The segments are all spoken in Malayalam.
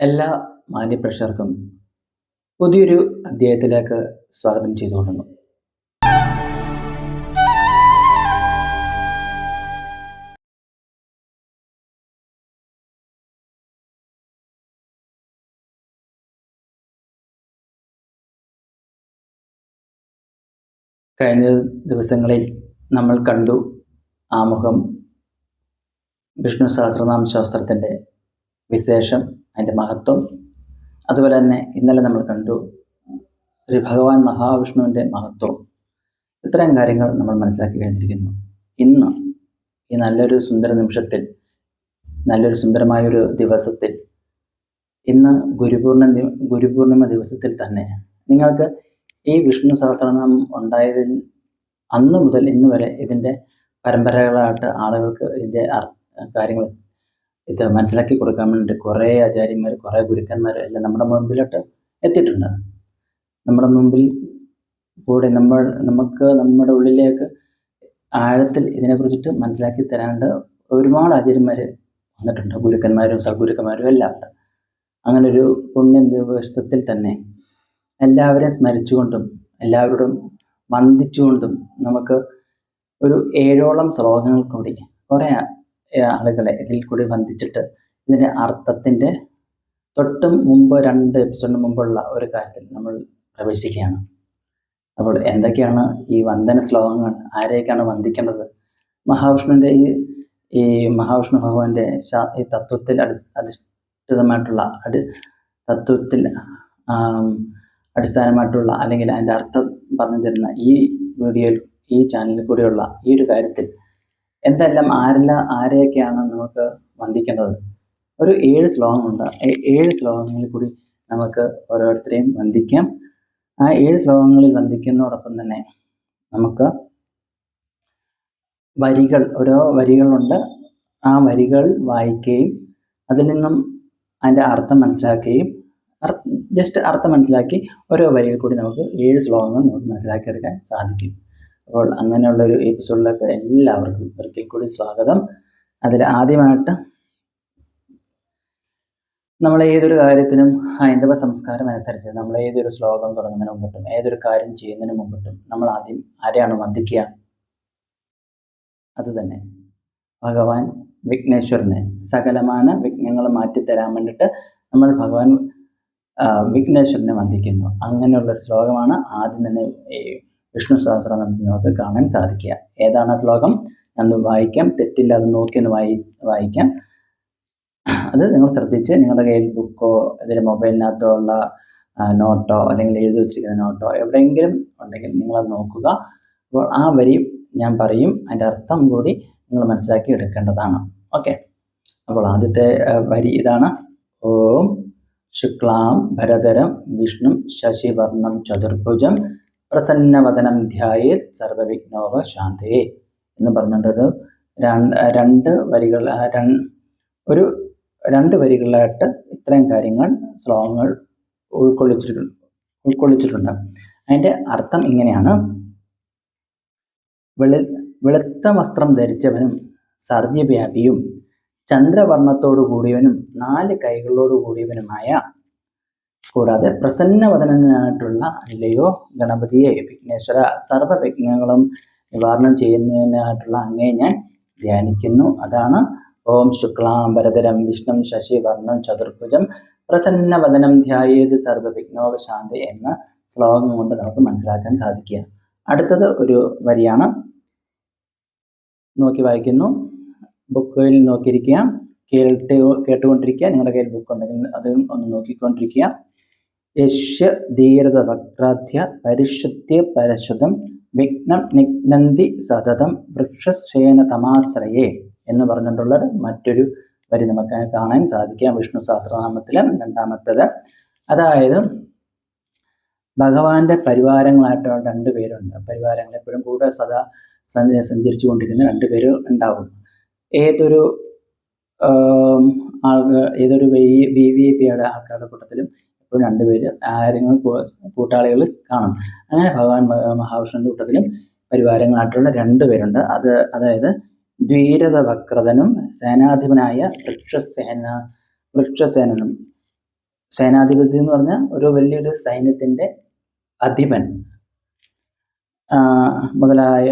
എല്ലാ മാന്യപ്രേക്ഷകർക്കും പുതിയൊരു അധ്യായത്തിലേക്ക് സ്വാഗതം ചെയ്തുകൊള്ളുന്നു. കഴിഞ്ഞ ദിവസങ്ങളിൽ നമ്മൾ കണ്ടു ആമുഖം വിഷ്ണു സഹസ്രനാമ ശാസ്ത്രത്തിന്റെ വിശേഷം. അതിന്റെ മഹത്വം. അതുപോലെ തന്നെ ഇന്നലെ നമ്മൾ കണ്ടു ശ്രീ ഭഗവാൻ മഹാവിഷ്ണുവിന്റെ മഹത്വം. ഇത്രയും കാര്യങ്ങൾ നമ്മൾ മനസ്സിലാക്കി കഴിഞ്ഞിരിക്കുന്നു. ഇന്ന് ഈ നല്ലൊരു സുന്ദര നിമിഷത്തിൽ നല്ലൊരു സുന്ദരമായൊരു ദിവസത്തിൽ ഇന്ന് ഗുരുപൂർണ ഗുരുപൂർണിമ ദിവസത്തിൽ തന്നെ നിങ്ങൾക്ക് ഈ വിഷ്ണു സഹസ്രനാമം ഉണ്ടായതിൽ അന്ന് മുതൽ ഇന്ന് വരെ ഇതിന്റെ പരമ്പരകളായിട്ട് ആളുകൾക്ക് ഇതിന്റെ കാര്യങ്ങൾ ഇത് മനസ്സിലാക്കി കൊടുക്കാൻ വേണ്ടി കുറേ ആചാര്യന്മാർ കുറേ ഗുരുക്കന്മാർ എല്ലാം നമ്മുടെ മുമ്പിലോട്ട് എത്തിയിട്ടുണ്ട്. നമ്മുടെ മുമ്പിൽ കൂടെ നമ്മൾ നമുക്ക് നമ്മുടെ ഉള്ളിലേക്ക് ആഴത്തിൽ ഇതിനെക്കുറിച്ചിട്ട് മനസ്സിലാക്കി തരാണ്ട് ഒരുപാട് ആചാര്യന്മാർ വന്നിട്ടുണ്ട്. ഗുരുക്കന്മാരും സദ്ഗുരുക്കന്മാരും എല്ലാം ഉണ്ട്. അങ്ങനെ ഒരു പുണ്യ ദിവസത്തിൽ തന്നെ എല്ലാവരെയും സ്മരിച്ചുകൊണ്ടും എല്ലാവരോടും വന്ദിച്ചുകൊണ്ടും നമുക്ക് ഒരു ഏഴോളം ശ്ലോകങ്ങൾ കൂടി കുറേ ആളുകളെ ഇതിൽ കൂടി വന്ദിച്ചിട്ട് ഇതിന്റെ അർത്ഥത്തിന്റെ തൊട്ടും മുമ്പ് രണ്ട് എപ്പിസോഡിന് മുമ്പുള്ള ഒരു കാര്യത്തിൽ നമ്മൾ പ്രവേശിക്കുകയാണ്. അപ്പോൾ എന്തൊക്കെയാണ് ഈ വന്ദന ശ്ലോകങ്ങൾ? ആരെയൊക്കെയാണ് വന്ദിക്കേണ്ടത്? മഹാവിഷ്ണുവിന്റെ ഈ ഈ മഹാവിഷ്ണു ഭഗവാന്റെ ഈ തത്വത്തിൽ അടി അധിഷ്ഠിതമായിട്ടുള്ള അടി തത്വത്തിൽ അടിസ്ഥാനമായിട്ടുള്ള അല്ലെങ്കിൽ അതിന്റെ അർത്ഥം പറഞ്ഞു തരുന്ന ഈ വീഡിയോയിൽ ഈ ചാനലിൽ കൂടിയുള്ള ഈ ഒരു കാര്യത്തിൽ എന്തെല്ലാം ആരെല്ലാം ആരെയൊക്കെയാണ് നമുക്ക് വന്ദിക്കേണ്ടത് ഒരു ഏഴ് ശ്ലോകമുണ്ട് ഏഴ് ശ്ലോകങ്ങളിൽ കൂടി നമുക്ക് ഓരോരുത്തരെയും വന്ദിക്കാം. ആ ഏഴ് ശ്ലോകങ്ങളിൽ വന്ദിക്കുന്നതോടൊപ്പം തന്നെ നമുക്ക് വരികൾ ഓരോ വരികളുണ്ട്. ആ വരികൾ വായിക്കുകയും അതിൽ നിന്നും അതിന്റെ അർത്ഥം മനസ്സിലാക്കുകയും ജസ്റ്റ് അർത്ഥം മനസ്സിലാക്കി ഓരോ വരികൾ കൂടി നമുക്ക് ഏഴ് ശ്ലോകങ്ങൾ നമുക്ക് മനസ്സിലാക്കിയെടുക്കാൻ സാധിക്കും. അപ്പോൾ അങ്ങനെയുള്ളൊരു എപ്പിസോഡിലേക്ക് എല്ലാവർക്കും ഒരിക്കൽ കൂടി സ്വാഗതം. അതിൽ ആദ്യമായിട്ട് നമ്മൾ ഏതൊരു കാര്യത്തിനും ഹൈന്ദവ സംസ്കാരം അനുസരിച്ച് നമ്മൾ ഏതൊരു ശ്ലോകം തുടങ്ങുന്നതിന് മുമ്പിട്ടും ഏതൊരു കാര്യം ചെയ്യുന്നതിന് മുമ്പിട്ടും നമ്മൾ ആദ്യം ആരെയാണ് വന്ദിക്കുക? അത് തന്നെ. ഭഗവാൻ വിഘ്നേശ്വരനെ സകലമാന വിഘ്നങ്ങൾ മാറ്റിത്തരാൻ വേണ്ടിയിട്ട് നമ്മൾ ഭഗവാൻ വിഘ്നേശ്വരനെ വന്ദിക്കുന്നു. അങ്ങനെയുള്ളൊരു ശ്ലോകമാണ് ആദ്യം തന്നെ വിഷ്ണു സഹസ്രനാമത്തിൽ നമുക്ക് കാണാൻ സാധിക്കുക. ഏതാണ് ശ്ലോകം? അന്ന് വായിക്കാം. തെറ്റില്ലാതെ നോക്കി ഒന്ന് വായി വായിക്കാം. അത് നിങ്ങൾ ശ്രദ്ധിച്ച് നിങ്ങളുടെ കയ്യിൽ ബുക്കോ ഇതിൽ മൊബൈലിനകത്തോ ഉള്ള നോട്ടോ അല്ലെങ്കിൽ എഴുതി വെച്ചിരിക്കുന്ന നോട്ടോ എവിടെയെങ്കിലും ഉണ്ടെങ്കിൽ നിങ്ങളത് നോക്കുക. അപ്പോൾ ആ വരി ഞാൻ പറയും. അതിന്റെ അർത്ഥം കൂടി നിങ്ങൾ മനസ്സിലാക്കി എടുക്കേണ്ടതാണ്. ഓക്കെ. അപ്പോൾ ആദ്യത്തെ വരി ഇതാണ്. ഓം ശുക്ലാം ഭരതരം വിഷ്ണു ശശിവർണം ചതുർഭുജം പ്രസന്നവദനം ധ്യായേത് സർവവിഘ്നോവ ശാന്തേ എന്ന് പറഞ്ഞിട്ടൊരു രണ്ട് വരികൾ ഒരു രണ്ട് വരികളിലായിട്ട് ഇത്രയും കാര്യങ്ങൾ ശ്ലോകങ്ങൾ ഉൾക്കൊള്ളിച്ചിട്ടുണ്ട് ഉൾക്കൊള്ളിച്ചിട്ടുണ്ട്. അതിന്റെ അർത്ഥം ഇങ്ങനെയാണ്. വെളു വെളുത്ത വസ്ത്രം ധരിച്ചവനും സർവവ്യാപിയും ചന്ദ്രവർണത്തോടു കൂടിയവനും നാല് കൈകളോടു കൂടിയവനുമായ കൂടാതെ പ്രസന്നവദനായിട്ടുള്ള അല്ലയോ ഗണപതിയെ വിഘ്നേശ്വര സർവ വിഘ്നങ്ങളും നിവാരണം ചെയ്യുന്നതിനായിട്ടുള്ള അങ്ങേ ഞാൻ ധ്യാനിക്കുന്നു. അതാണ് ഓം ശുക്ലാം ഭരതരം വിഷ്ണു ശശിവർണം ചതുർഭുജം പ്രസന്നവദനം ധ്യായേത് സർവവിഘ്നോപശാന്തി എന്ന ശ്ലോകം കൊണ്ട് നമുക്ക് മനസ്സിലാക്കാൻ സാധിക്കുക. അടുത്തത് ഒരു വരിയാണ്. നോക്കി വായിക്കുന്നു. ബുക്കിൽ നോക്കിയിരിക്കുക. കേട്ട് കേട്ടുകൊണ്ടിരിക്കുക. നിങ്ങളുടെ കയ്യിൽ ബുക്ക് ഉണ്ടെങ്കിൽ അതും ഒന്ന് നോക്കിക്കൊണ്ടിരിക്കുക. യശ്യ ധീരത വക്രാധ്യ പരിശുദ്ധ്യ പരശുദ്ധം വിഘ്നം നിഗ്നന്തി സതതം വൃക്ഷസ്വേന തമാശ്രയേ എന്ന് പറഞ്ഞിട്ടുള്ള മറ്റൊരു വരി നമുക്ക് കാണാൻ സാധിക്കാം. വിഷ്ണു സഹസ്രനാമത്തിലെ രണ്ടാമത്തത്. അതായത് ഭഗവാന്റെ പരിവാരങ്ങളായിട്ടുള്ള രണ്ട് പേരുണ്ട്. പരിവാരങ്ങൾ എപ്പോഴും കൂടെ സദാ സഞ്ചരിച്ചു കൊണ്ടിരിക്കുന്ന രണ്ട് പേര് ഉണ്ടാവും. ഏതൊരു ആളുകൾ ഏതൊരു വി വി വി ഐ പിയുടെ ആൾക്കാരുടെ കൂട്ടത്തിലും ഇപ്പോൾ രണ്ടുപേര് ആരെങ്കിലും കൂട്ടാളികൾ കാണും. അങ്ങനെ ഭഗവാൻ മഹാവിഷ്ണുവിന്റെ കൂട്ടത്തിലും പരിവാരങ്ങളായിട്ടുള്ള രണ്ടുപേരുണ്ട് അത് അതായത് ധീരത വക്രതനും സേനാധിപനായ വൃക്ഷസേന വൃക്ഷസേനനും. സേനാധിപതി എന്ന് പറഞ്ഞാൽ ഒരു വലിയൊരു സൈന്യത്തിന്റെ അധിപൻ. മുതലായ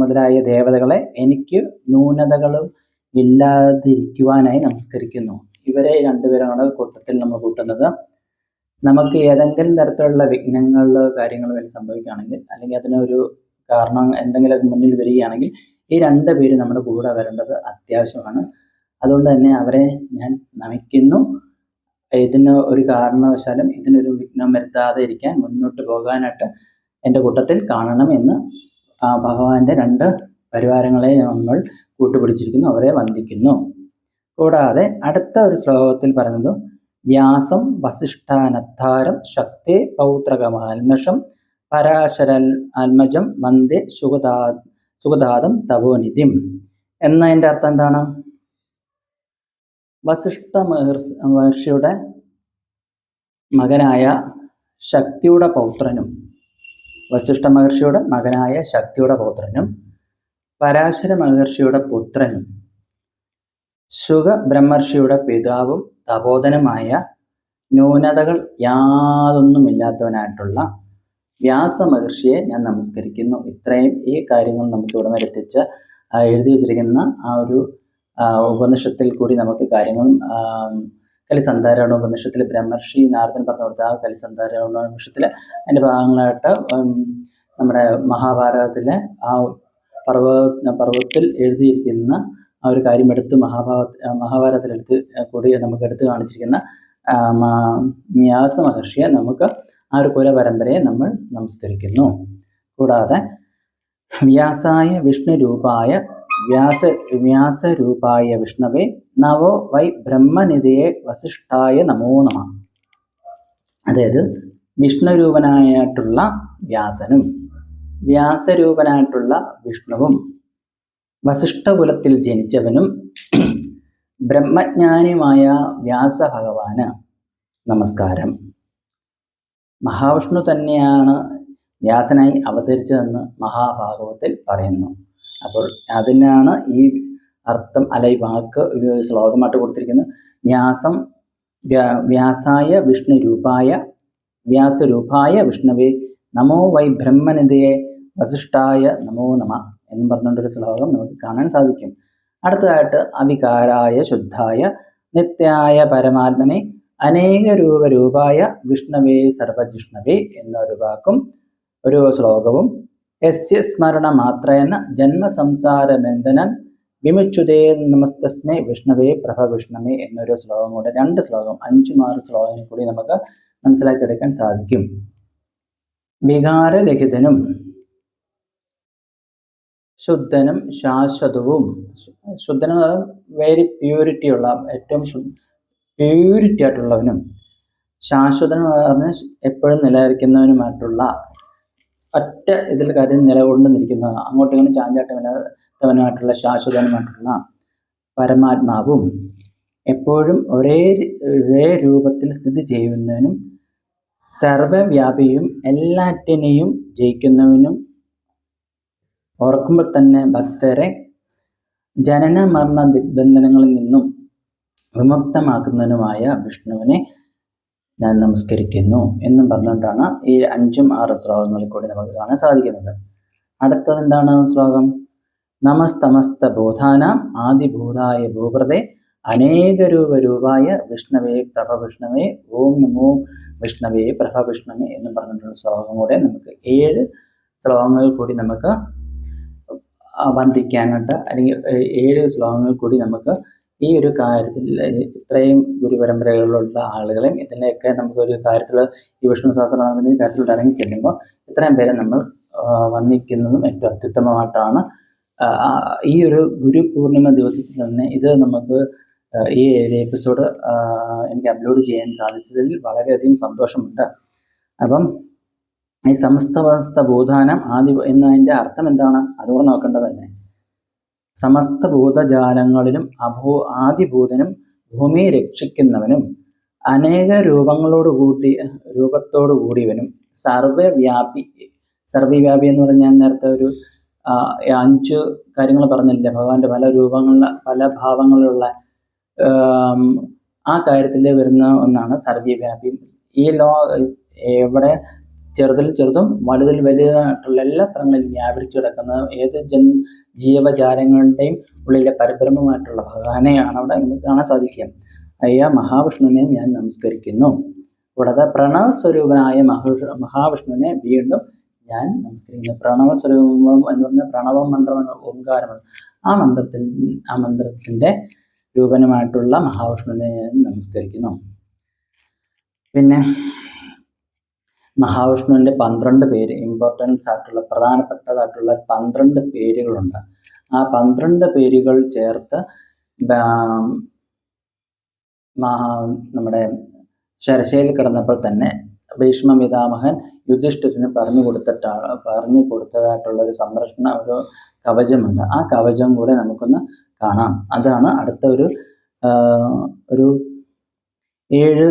മുതലായ ദേവതകളെ എനിക്ക് ന്യൂനതകളും ഇല്ലാതിരിക്കുവാനായി നമസ്കരിക്കുന്നു. ഇവരെ രണ്ടുപേരാണ് കൂട്ടത്തിൽ നമ്മൾ കൂട്ടുന്നത്. നമുക്ക് ഏതെങ്കിലും തരത്തിലുള്ള വിഘ്നങ്ങളോ കാര്യങ്ങളോ വല്ല സംഭവിക്കുകയാണെങ്കിൽ അല്ലെങ്കിൽ അതിനൊരു കാരണം എന്തെങ്കിലും മുന്നിൽ വരികയാണെങ്കിൽ ഈ രണ്ട് പേര് നമ്മുടെ കൂടെ വരേണ്ടത് അത്യാവശ്യമാണ്. അതുകൊണ്ട് തന്നെ അവരെ ഞാൻ നമിക്കുന്നു. ഇതിന് ഒരു കാരണവശാലും ഇതിനൊരു വിഘ്നം വരുത്താതെ ഇരിക്കാൻ മുന്നോട്ട് പോകാനായിട്ട് എന്റെ കൂട്ടത്തിൽ കാണണം എന്ന് ഭഗവാന്റെ രണ്ട് പരിവാരങ്ങളെ നമ്മൾ കൂട്ടുപിടിച്ചിരിക്കുന്നു അവരെ വന്ദിക്കുന്നു. കൂടാതെ അടുത്ത ഒരു ശ്ലോകത്തിൽ പറയുന്നത് വ്യാസം വസിഷ്ഠാനദ്ധാരം ശക്തി പൗത്രകമാൽമഷം പരാശരൽ ആൽമജം വന്ദേ സുഗതാ സുഗതാദം തപോനിധിം എന്നതിന്റെ അർത്ഥം എന്താണ്? വസിഷ്ഠ മഹർഷി മഹർഷിയുടെ മകനായ ശക്തിയുടെ പൗത്രനും വസിഷ്ഠ മഹർഷിയുടെ മകനായ ശക്തിയുടെ പൗത്രനും പരാശര മഹർഷിയുടെ പുത്രനും സുഖ ബ്രഹ്മർഷിയുടെ പിതാവും തപോധനുമായ ന്യൂനതകൾ യാതൊന്നുമില്ലാത്തവനായിട്ടുള്ള വ്യാസ മഹർഷിയെ ഞാൻ നമസ്കരിക്കുന്നു. ഇത്രയും ഈ കാര്യങ്ങൾ നമുക്ക് ഇവിടെ വരെ എഴുതി വച്ചിരിക്കുന്ന ആ ഒരു ഉപനിഷത്തിൽ കൂടി നമുക്ക് കാര്യങ്ങൾ ആം, കലിസന്ധാരണ ഉപനിഷത്തിൽ ബ്രഹ്മർഷി നാരദൻ പറഞ്ഞു കൊടുത്ത ആ കലിസന്ധാരണ ഉപനിഷത്തിലെ അതിന്റെ ഭാഗങ്ങളായിട്ട് നമ്മുടെ മഹാഭാരതത്തിലെ ആ പർവ പർവത്തിൽ എഴുതിയിരിക്കുന്ന ആ ഒരു കാര്യം എടുത്ത് മഹാഭാരത മഹാഭാരതത്തിലെടുത്ത് കൂടി നമുക്ക് എടുത്ത് കാണിച്ചിരിക്കുന്ന വ്യാസ മഹർഷിയെ നമുക്ക് ആ ഒരു കുല പരമ്പരയെ നമ്മൾ നമസ്കരിക്കുന്നു. കൂടാതെ വ്യാസായ വിഷ്ണു രൂപായ വ്യാസ വ്യാസരൂപായ വിഷ്ണവേ നവോ വൈ ബ്രഹ്മനിധയെ വസിഷ്ഠായ നമോ നമ. അതായത് വിഷ്ണുരൂപനായിട്ടുള്ള വ്യാസനും. വ്യാസരൂപനായിട്ടുള്ള വിഷ്ണുവും വസിഷ്ഠകുലത്തിൽ ജനിച്ചവനും ബ്രഹ്മജ്ഞാനിയുമായ വ്യാസഭഗവാന് നമസ്കാരം. മഹാവിഷ്ണു തന്നെയാണ് വ്യാസനായി അവതരിച്ചതെന്ന് മഹാഭാഗവത്തിൽ പറയുന്നു. അപ്പോൾ അതിനാണ് ഈ അർത്ഥം അല്ല ഈ വാക്ക് ശ്ലോകമായിട്ട് കൊടുത്തിരിക്കുന്നത്. വ്യാസം വ്യാസായ വിഷ്ണു രൂപായ വ്യാസരൂപായ വിഷ്ണുവേ നമോ വൈ ബ്രഹ്മനിധയെ വസിഷ്ഠായ നമോ നമ എന്നും പറഞ്ഞുകൊണ്ടൊരു ശ്ലോകം നമുക്ക് കാണാൻ സാധിക്കും. അടുത്തതായിട്ട് അവികാരായ ശുദ്ധായ നിത്യായ പരമാത്മനെ അനേക രൂപ രൂപായ വിഷ്ണവേ സർവജിഷ്ണവേ എന്നൊരു വാക്കും ഒരു ശ്ലോകവും യസ്യ സ്മരണ മാത്രേന ജന്മസംസാരബന്ധനൻ വിമുച്ചുതേ നമസ്തസ്മേ വിഷ്ണവേ പ്രഭ വിഷ്ണവേ എന്നൊരു ശ്ലോകം കൂടെ രണ്ട് ശ്ലോകം അഞ്ചും ആറ് ശ്ലോകങ്ങൾ കൂടി നമുക്ക് മനസ്സിലാക്കിയെടുക്കാൻ സാധിക്കും. വികാരരഹിതനും ശുദ്ധനും ശാശ്വതവും. ശുദ്ധനും ശുദ്ധനും വെരി പ്യൂരിറ്റി ഉള്ള ഏറ്റവും പ്യൂരിറ്റി ആയിട്ടുള്ളവനും ശാശ്വതനും പറഞ്ഞ എപ്പോഴും നിലനിൽക്കുന്നവനുമായിട്ടുള്ള ഒറ്റ ഇതിൽ കാര്യം നിലകൊണ്ടു നിൽക്കുന്ന അങ്ങോട്ടും ഇങ്ങോട്ടും ചാഞ്ചാട്ടമില്ലാത്തവനുമായിട്ടുള്ള ശാശ്വതനുമായിട്ടുള്ള പരമാത്മാവും. എപ്പോഴും ഒരേ ഒരേ രൂപത്തിൽ സ്ഥിതി ചെയ്യുന്നവനും സർവവ്യാപിയും എല്ലാറ്റിനെയും ജയിക്കുന്നവനും ഓർക്കുമ്പോൾ തന്നെ ഭക്തരെ ജനന മരണ ദിഗ്ബന്ധനങ്ങളിൽ നിന്നും വിമുക്തമാക്കുന്നതിനുമായ വിഷ്ണുവിനെ ഞാൻ നമസ്കരിക്കുന്നു എന്നും പറഞ്ഞുകൊണ്ടാണ് ഈ അഞ്ചും ആറ് ശ്ലോകങ്ങളിൽ കൂടി നമുക്ക് കാണാൻ സാധിക്കുന്നത്. അടുത്തത് എന്താണ് ശ്ലോകം? നമസ്തമസ്ത ബോധാനാം ആദിഭൂതായ ഭൂപ്രദേ അനേകരൂപ രൂപായ വിഷ്ണവേ പ്രഭ ഓം നമോ വിഷ്ണവേ പ്രഭ എന്ന് പറഞ്ഞിട്ടുള്ള ശ്ലോകം കൂടെ നമുക്ക് ഏഴ് ശ്ലോകങ്ങൾ കൂടി നമുക്ക് വന്ദിക്കാനായിട്ട് അല്ലെങ്കിൽ ഏഴ് ശ്ലോകങ്ങൾ കൂടി നമുക്ക് ഈ ഒരു കാര്യത്തിൽ ഇത്രയും ഗുരുപരമ്പരകളിലുള്ള ആളുകളെയും നമുക്ക് നമുക്കൊരു കാര്യത്തിൽ ഈ വിഷ്ണു സഹസ്രനാമത്തിന്റെ കാര്യത്തിലോട്ട് ഇറങ്ങി ചെല്ലുമ്പോൾ ഇത്രയും പേരെ നമ്മൾ വന്ദിക്കുന്നതും ഏറ്റവും അത്യുത്തമമായിട്ടാണ്. ഈ ഒരു ഗുരു പൂർണിമ ദിവസത്തിൽ തന്നെ ഇത് നമുക്ക് ഈ എപ്പിസോഡ് എനിക്ക് അപ്ലോഡ് ചെയ്യാൻ സാധിച്ചതിൽ വളരെയധികം സന്തോഷമുണ്ട്. അപ്പം ഈ സമസ്തവസ്ത ഭൂതാനം ആദി എന്നതിന്റെ അർത്ഥം എന്താണ്? അതുകൂടെ നോക്കേണ്ടതല്ലേ. സമസ്ത ഭൂതജാലങ്ങളിലും അഭൂ ആദിഭൂതനും ഭൂമിയെ രക്ഷിക്കുന്നവനും അനേക രൂപങ്ങളോട് കൂടി രൂപത്തോടു കൂടിയവനും സർവവ്യാപി സർവവ്യാപി എന്ന് പറഞ്ഞാൽ ഞാൻ നേരത്തെ ഒരു അഞ്ച് കാര്യങ്ങൾ പറഞ്ഞില്ലേ. ഭഗവാന്റെ പല രൂപങ്ങളിലെ പല ഭാവങ്ങളിലുള്ള ആം, കാര്യത്തിൽ വരുന്ന ഒന്നാണ് സർവവ്യാപി. ഈ ലോ എവിടെ ചെറുതിൽ ചെറുതും വലുതിൽ വലുതായിട്ടുള്ള എല്ലാ സ്ഥലങ്ങളിലും വ്യാപരിച്ചു കിടക്കുന്ന ഏത് ജൻ ജീവജാലങ്ങളുടെയും ഉള്ളിലെ പരബ്രഹ്മമായിട്ടുള്ള ഭഗവാനെയാണ് അവിടെ നമുക്ക് കാണാൻ സാധിക്കുക. അയ്യ മഹാവിഷ്ണുവിനെ ഞാൻ നമസ്കരിക്കുന്നു. കൂടാതെ പ്രണവ സ്വരൂപനായ മഹാ മഹാവിഷ്ണുവിനെ വീണ്ടും ഞാൻ നമസ്കരിക്കുന്നു. പ്രണവ സ്വരൂപം എന്ന് പറഞ്ഞാൽ പ്രണവ മന്ത്രം എന്ന ആ മന്ത്രത്തിൻ ആ മന്ത്രത്തിന്റെ രൂപനുമായിട്ടുള്ള മഹാവിഷ്ണുവിനെ നമസ്കരിക്കുന്നു. പിന്നെ മഹാവിഷ്ണുവിന്റെ പന്ത്രണ്ട് പേര് ഇമ്പോർട്ടൻസ് ആയിട്ടുള്ള പ്രധാനപ്പെട്ടതായിട്ടുള്ള പന്ത്രണ്ട് പേരുകളുണ്ട്. ആ പന്ത്രണ്ട് പേരുകൾ ചേർത്ത് മഹാ- നമ്മുടെ ശരശയിൽ കിടന്നപ്പോൾ തന്നെ ഭീഷ്മ പിതാമഹൻ യുധിഷ്ഠിരന് പറഞ്ഞു കൊടുത്തിട്ടാണ് പറഞ്ഞു കൊടുത്തതായിട്ടുള്ള ഒരു സംരക്ഷണ ഒരു കവചമുണ്ട്. ആ കവചം കൂടെ നമുക്കൊന്ന് കാണാം. അതാണ് അടുത്ത ഒരു ഒരു ഏഴ്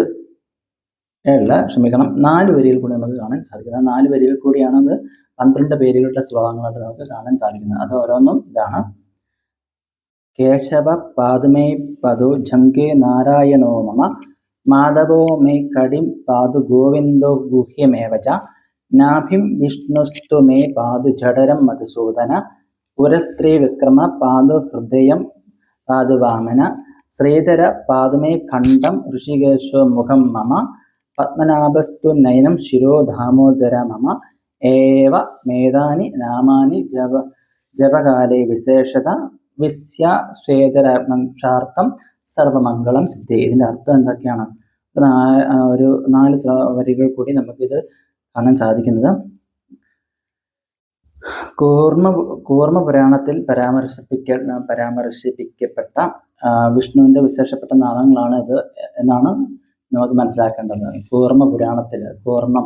അല്ല ക്ഷമിക്കണം നാല് വരിയിൽ കൂടി നമുക്ക് കാണാൻ സാധിക്കുന്നത്. നാല് വരിയിൽ കൂടിയാണ് അത് പന്ത്രണ്ട് പേരുകളുടെ ശ്ലോകങ്ങളായിട്ട് നമുക്ക് കാണാൻ സാധിക്കുന്നത്. അത് ഓരോന്നും ഇതാണ്. കേശവ പാതുമേ പതു ജംഗേ നാരായണോ മമ മാധവോ മേ കടിം പാതു ഗോവിന്ദോ ഗുഹ്യമേവച നാഭിം വിഷ്ണുസ്തു മേ പാതു ജഠരം മധുസൂദന പുരസ്ത്രീ വിക്രമ പാതു ഹൃദയം പാതു വാമന ശ്രീധര പാതുമേ ഖണ്ഡം ഋഷികേശോ മുഖം മമ പത്മനാഭസ്തു നയനം ശിരോ ദാമോദര മമ ഏവ മേധാനി നാമാനി ജപ ജപകാലേ വിശേഷത വിസ്യ സ്വേതരാത്മക്ഷാർത്ഥം സർവമംഗളം സിദ്ധി. ഇതിന്റെ അർത്ഥം എന്തൊക്കെയാണ്? ഒരു നാല് വരികൾ കൂടി നമുക്കിത് കാണാൻ സാധിക്കുന്നത്. കൂർമ്മ കൂർമ്മ പുരാണത്തിൽ പരാമർശിപ്പിക്ക പരാമർശിപ്പിക്കപ്പെട്ട വിഷ്ണുവിന്റെ വിശേഷപ്പെട്ട നാമങ്ങളാണ് ഇത് എന്നാണ് നമുക്ക് മനസ്സിലാക്കേണ്ടത്. കൂർമ്മ പുരാണത്തിൽ കൂർമ്മം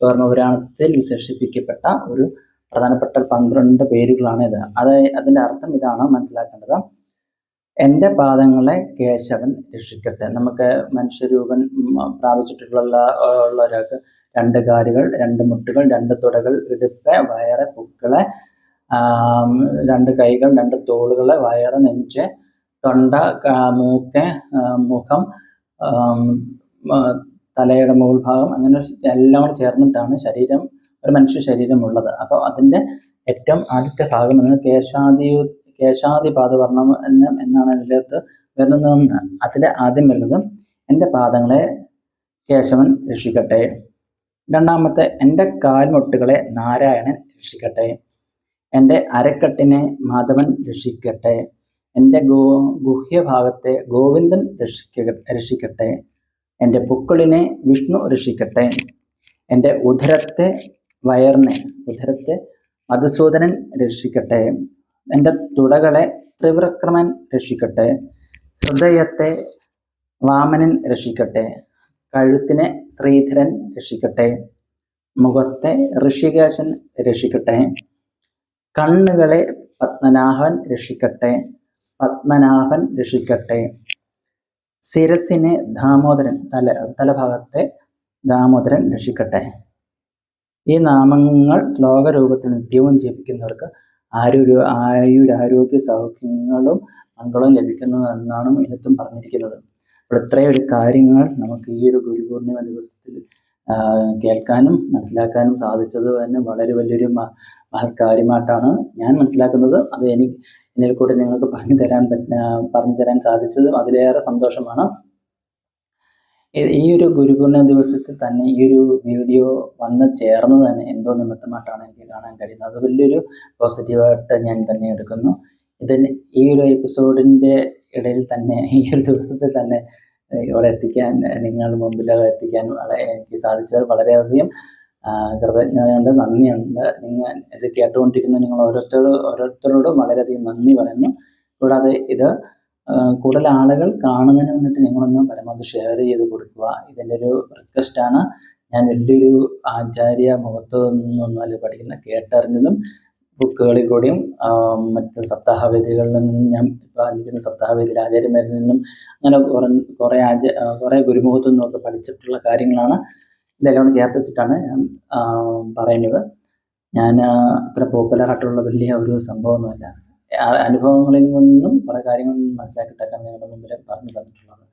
കൂർമ്മ പുരാണത്തിൽ വിശേഷിപ്പിക്കപ്പെട്ട ഒരു പ്രധാനപ്പെട്ട പന്ത്രണ്ട് പേരുകളാണ് ഇത്. അത് അതിന്റെ അർത്ഥം ഇതാണ് മനസ്സിലാക്കേണ്ടത്. എന്റെ പാദങ്ങളെ കേശവൻ രക്ഷിക്കട്ടെ. നമുക്ക് മനുഷ്യരൂപൻ പ്രാപിച്ചിട്ടുള്ള ഒരാൾക്ക് രണ്ട് കാലുകൾ രണ്ട് മുട്ടുകൾ രണ്ട് തുടകൾ ഇടുപ്പ് വയറ് പുക്കൾ രണ്ട് കൈകൾ രണ്ട് തോളുകൾ വയറ് നെഞ്ച് തൊണ്ട മൂക്ക് മുഖം തലയുടെ മുകൾ ഭാഗം അങ്ങനെ എല്ലാം കൂടി ചേർന്നിട്ടാണ് ശരീരം ഒരു മനുഷ്യ ശരീരമുള്ളത്. അപ്പോൾ അതിന്റെ ഏറ്റവും ആദ്യത്തെ ഭാഗം എന്ന് കേശാദി കേശാദിപാദവർണം വർണം എന്നാണ് അതിനകത്ത് വരുന്നതെന്ന് അതിൽ ആദ്യം വരുന്നത് എന്റെ പാദങ്ങളെ കേശവൻ രക്ഷിക്കട്ടെ. രണ്ടാമത്തെ എന്റെ കാൽമുട്ടുകളെ നാരായണൻ രക്ഷിക്കട്ടെ. എന്റെ അരക്കെട്ടിനെ മാധവൻ രക്ഷിക്കട്ടെ. എന്റെ ഗോ ഗുഹ്യഭാഗത്തെ ഗോവിന്ദൻ രക്ഷിക്ക രക്ഷിക്കട്ടെ. എന്റെ പുക്കളിനെ വിഷ്ണു രക്ഷിക്കട്ടെ. എന്റെ ഉദരത്തെ വയറിനെ ഉദരത്തെ മധുസൂദനൻ രക്ഷിക്കട്ടെ. എന്റെ തുടകളെ ത്രിവിക്രമൻ രക്ഷിക്കട്ടെ. ഹൃദയത്തെ വാമനൻ രക്ഷിക്കട്ടെ. കഴുത്തിനെ ശ്രീധരൻ രക്ഷിക്കട്ടെ. മുഖത്തെ ഋഷികേശൻ രക്ഷിക്കട്ടെ. കണ്ണുകളെ പത്മനാഭൻ രക്ഷിക്കട്ടെ. പത്മനാഭൻ രക്ഷിക്കട്ടെ. ശിരസിനെ ദാമോദരൻ തല തലഭാഗത്തെ ദാമോദരൻ രക്ഷിക്കട്ടെ. ഈ നാമങ്ങൾ ശ്ലോക രൂപത്തിൽ നിത്യവും ജപിക്കുന്നവർക്ക് ആരോഗ്യ ആയുരാരോഗ്യ സൗഖ്യങ്ങളും മംഗളവും ലഭിക്കുന്നതെന്നാണ് ഇതിനകത്തും പറഞ്ഞിരിക്കുന്നത്. അപ്പോൾ ഇത്രയും ഒരു കാര്യങ്ങൾ നമുക്ക് ഈ ഒരു ഗുരുപൂർണിമ ദിവസത്തിൽ കേൾക്കാനും മനസ്സിലാക്കാനും സാധിച്ചത് തന്നെ വളരെ വലിയൊരു കാര്യമായിട്ടാണ് ഞാൻ മനസ്സിലാക്കുന്നത്. അത് എനിക്ക് എന്നിൽ കൂടെ നിങ്ങൾക്ക് പറഞ്ഞു തരാൻ പറഞ്ഞു തരാൻ സാധിച്ചതും അതിലേറെ സന്തോഷമാണ്. ഈ- ഒരു ഗുരുപൂർണിമ ദിവസത്തിൽ തന്നെ ഈ ഒരു വീഡിയോ വന്ന് ചേർന്ന് തന്നെ എന്തോ നിമിത്തമായിട്ടാണ് എനിക്ക് കാണാൻ കഴിയുന്നത്. അത് വലിയൊരു പോസിറ്റീവായിട്ട് ഞാൻ തന്നെ എടുക്കുന്നു. ഇതിന് ഈ ഒരു എപ്പിസോഡിന്റെ ഇടയിൽ തന്നെ ഈ ഒരു ദിവസത്തിൽ തന്നെ ഇവിടെ എത്തിക്കാൻ നിങ്ങളുടെ മുമ്പിൽ എത്തിക്കാൻ വളരെ എനിക്ക് സാധിച്ചത് വളരെയധികം കൃതജ്ഞതയുണ്ട് നന്ദിയുണ്ട്. നിങ്ങൾ ഇത് കേട്ടുകൊണ്ടിരിക്കുന്ന നിങ്ങൾ ഓരോരുത്തർ ഓരോരുത്തരോടും വളരെയധികം നന്ദി പറയുന്നു. കൂടാതെ ഇത് കൂടുതൽ ആളുകൾ കാണുന്നതിന് വേണ്ടിയിട്ട് നിങ്ങളൊന്ന് പരമാവധി ഷെയർ ചെയ്ത് കൊടുക്കുക. ഇതിന്റെ ഒരു റിക്വസ്റ്റാണ് ഞാൻ വലിയൊരു ആചാര്യ മുഖത്ത് നിന്നൊന്നുമല്ല പഠിക്കുന്ന കേട്ടറിഞ്ഞതും ബുക്കുകളിൽ കൂടിയും മറ്റ് സപ്താഹവേദികളിൽ നിന്നും ഞാൻ പറഞ്ഞിരിക്കുന്ന സപ്താഹവേദിയിൽ ആചാര്യന്മാരിൽ നിന്നും അങ്ങനെ കുറേ കുറേ ആചാ കുറേ ഗുരുമുഖത്തു നിന്നൊക്കെ പഠിച്ചിട്ടുള്ള കാര്യങ്ങളാണ് ഇതെല്ലാം ചേർത്ത് വെച്ചിട്ടാണ് ഞാൻ പറയുന്നത്. ഞാൻ അത്ര പോപ്പുലർ ആയിട്ടുള്ള വലിയ ഒരു സംഭവമൊന്നുമല്ല. അനുഭവങ്ങളിൽ നിന്നും കുറേ കാര്യങ്ങൾ മനസ്സിലാക്കിയിട്ടൊക്കെയാണ് നിങ്ങളുടെ മുമ്പിൽ പറഞ്ഞു തന്നിട്ടുള്ളത്.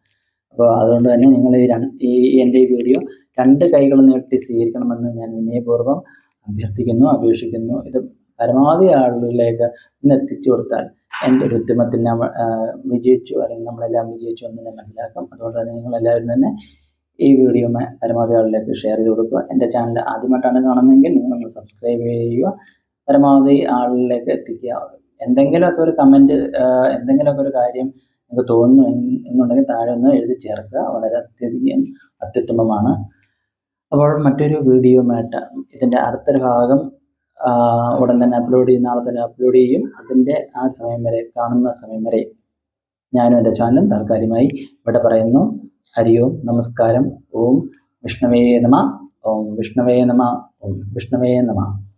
അപ്പോൾ അതുകൊണ്ട് തന്നെ നിങ്ങൾ ഈ രണ്ട് ഈ എന്റെ ഈ വീഡിയോ രണ്ട് കൈകൾ നീട്ടി സ്വീകരിക്കണമെന്ന് ഞാൻ വിനയപൂർവം അഭ്യർത്ഥിക്കുന്നു അപേക്ഷിക്കുന്നു. ഇത് പരമാവധി ആളുകളിലേക്ക് ഇന്ന് എത്തിച്ചു കൊടുത്താൽ എന്റെ ഒരു ഉദ്യമത്തിൽ നമ്മൾ വിജയിച്ചു അല്ലെങ്കിൽ നമ്മളെല്ലാം വിജയിച്ചു എന്ന് ഞാൻ മനസ്സിലാക്കും. അതുകൊണ്ട് തന്നെ നിങ്ങളെല്ലാവരും തന്നെ ഈ വീഡിയോ പരമാവധി ആളിലേക്ക് ഷെയർ ചെയ്ത് കൊടുക്കുക. എന്റെ ചാനൽ ആദ്യമായിട്ടാണ് കാണുന്നതെങ്കിൽ നിങ്ങളൊന്ന് സബ്സ്ക്രൈബ് ചെയ്യുക. പരമാവധി ആളിലേക്ക് എത്തിക്കുക. എന്തെങ്കിലുമൊക്കെ ഒരു കമന്റ് എന്തെങ്കിലുമൊക്കെ ഒരു കാര്യം നിങ്ങൾക്ക് തോന്നുന്നു എന്നുണ്ടെങ്കിൽ താഴെ ഒന്ന് എഴുതി ചേർക്കുക. വളരെ അത്യധികം അത്യുത്തമമാണ്. അപ്പോൾ മറ്റൊരു വീഡിയോ മേട്ട ഇതിന്റെ അടുത്തൊരു ഭാഗം ഉടൻ തന്നെ അപ്ലോഡ് ചെയ്യും നാളെ തന്നെ അപ്ലോഡ് ചെയ്യും. അതിന്റെ ആ സമയം വരെ കാണുന്ന സമയം വരെ ഞാനും എന്റെ ചാനലും താൽക്കാലികമായി ഇവിടെ പറയുന്നു. ഹരി ഓം നമസ്കാരം. ഓം വിഷ്ണവേ നമ. ഓം വിഷ്ണവേ നമ. ഓം വിഷ്ണവേ നമ.